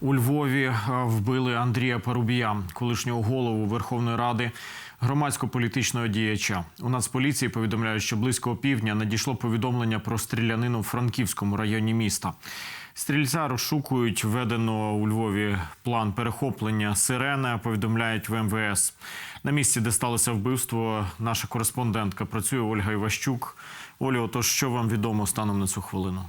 У Львові е, вбили Андрія Парубія, колишнього голову Верховної Ради, громадсько-політичного діяча. У Нацполіції повідомляють, що близько опівдня надійшло повідомлення про стрілянину в Франківському районі міста. Стрільця розшукують введено у Львові план перехоплення сирени. Повідомляють в МВС. На місці, де сталося вбивство, наша кореспондентка працює Ольга Іващук. Олі, отож, що вам відомо станом на цю хвилину?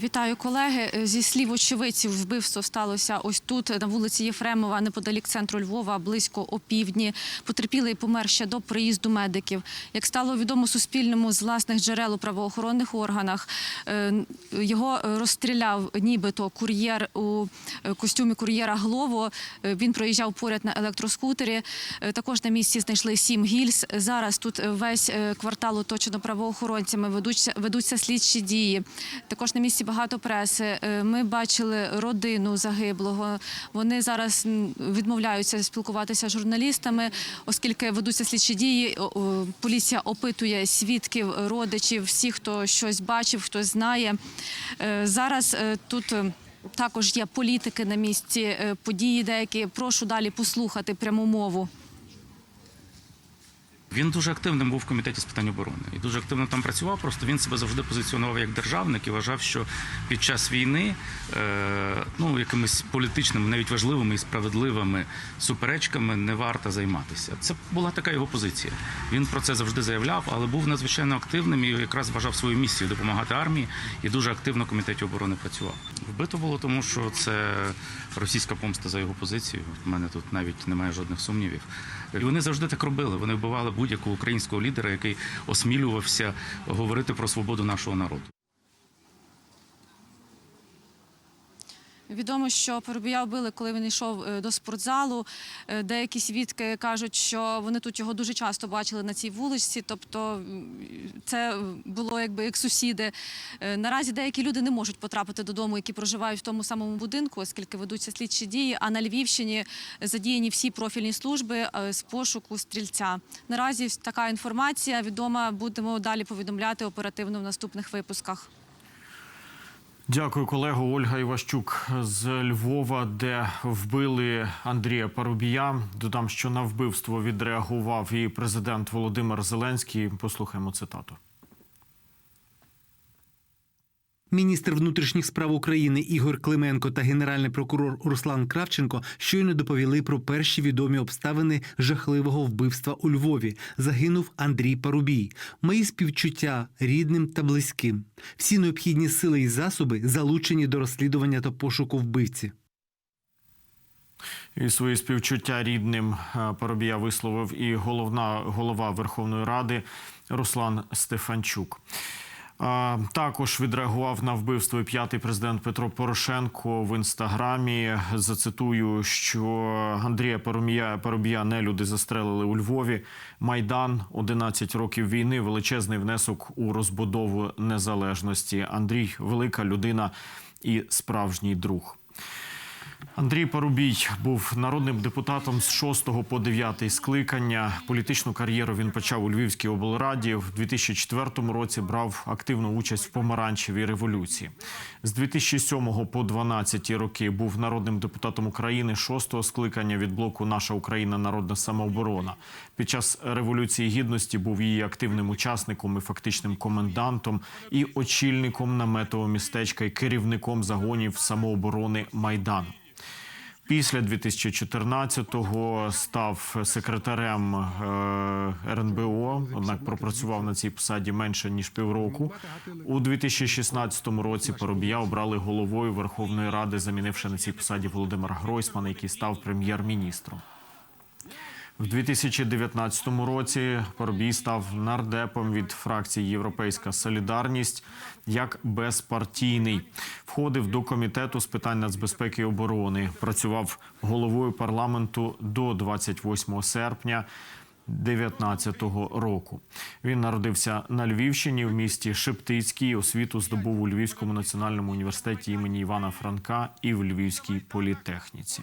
Вітаю, колеги. Зі слів очевидців, вбивство сталося ось тут, на вулиці Єфремова, неподалік центру Львова, близько опівдні. Потерпілий помер ще до приїзду медиків. Як стало відомо Суспільному з власних джерел у правоохоронних органах, е, його розстріляв нібито кур'єр у е, костюмі кур'єра Глово. Е, Він проїжджав поряд на електроскутері. Е, Також на місці знайшли сім гільз. Зараз тут весь е, квартал оточено правоохоронцями. Ведуться ведуться слідчі дії. Також на місці багато преси. Е, Ми бачили родину загиблого. Вони зараз відмовляються спілкуватися з журналістами, оскільки ведуться слідчі дії. Поліція опитує свідків, родичів, всіх, хто щось бачив, хто знає. Е, Зараз е, тут. Також є політики на місці події. Деякі прошу далі послухати пряму мову. Він дуже активним був в комітеті з питань оборони і дуже активно там працював. Просто він себе завжди позиціонував як державник і вважав, що під час війни е, ну якимись політичними, навіть важливими і справедливими суперечками не варто займатися. Це була така його позиція. Він про це завжди заявляв, але був надзвичайно активним і якраз вважав свою місію допомагати армії і дуже активно в комітеті оборони працював. Вбито було тому, що це російська помста за його позицію. У мене тут навіть немає жодних сумнівів. І вони завжди так робили. Вони вбивали будь-якого українського лідера, який осмілювався говорити про свободу нашого народу. Відомо, що Парубія вбили, коли він йшов е, до спортзалу. Е, Деякі свідки кажуть, що вони тут його дуже часто бачили на цій вуличці. Тобто це було якби як сусіди. Е, Наразі деякі люди не можуть потрапити додому, які проживають в тому самому будинку, оскільки ведуться слідчі дії. А на Львівщині задіяні всі профільні служби з пошуку стрільця. Наразі така інформація відома. Будемо далі повідомляти оперативно в наступних випусках. Дякую, колего Ольга Іващук з Львова, де вбили Андрія Парубія. Додам, що на вбивство відреагував і президент Володимир Зеленський. Послухаємо цитату. Міністр внутрішніх справ України Ігор Клименко та генеральний прокурор Руслан Кравченко щойно доповіли про перші відомі обставини жахливого вбивства у Львові. Загинув Андрій Парубій. Мої співчуття рідним та близьким. Всі необхідні сили і засоби залучені до розслідування та пошуку вбивці. І свої співчуття рідним е, Парубія висловив і головна голова Верховної Ради Руслан Стефанчук. Також відреагував на вбивство п'ятий президент Петро Порошенко в інстаграмі. Зацитую, що Андрія Парубія, Парубія нелюди застрелили у Львові. Майдан 11 років війни, величезний внесок у розбудову незалежності. Андрій велика людина і справжній друг. Андрій Парубій був народним депутатом з 6 по 9 скликання. Політичну кар'єру він почав у Львівській облраді. В 2004 році брав активну участь в помаранчевій революції. З 2007 по 12 роки був народним депутатом України 6 скликання від блоку Наша Україна Народна самооборона. Під час революції гідності був її активним учасником і фактичним комендантом, і очільником наметового містечка і керівником загонів самооборони Майдану. Після 2014-го став секретарем е, РНБО, однак пропрацював на цій посаді менше ніж півроку. У 2016 році Парубія обрали головою Верховної Ради, замінивши на цій посаді Володимира Гройсмана, який став прем'єр-міністром. В 2019 році Парубій став нардепом від фракції Європейська Солідарність як безпартійний. Входив до комітету з питань нацбезпеки і оборони. Працював головою парламенту до 28 серпня. 2019 року він народився на Львівщині в місті Шептицький. Освіту здобув у Львівському національному університеті імені Івана Франка і в Львівській політехніці.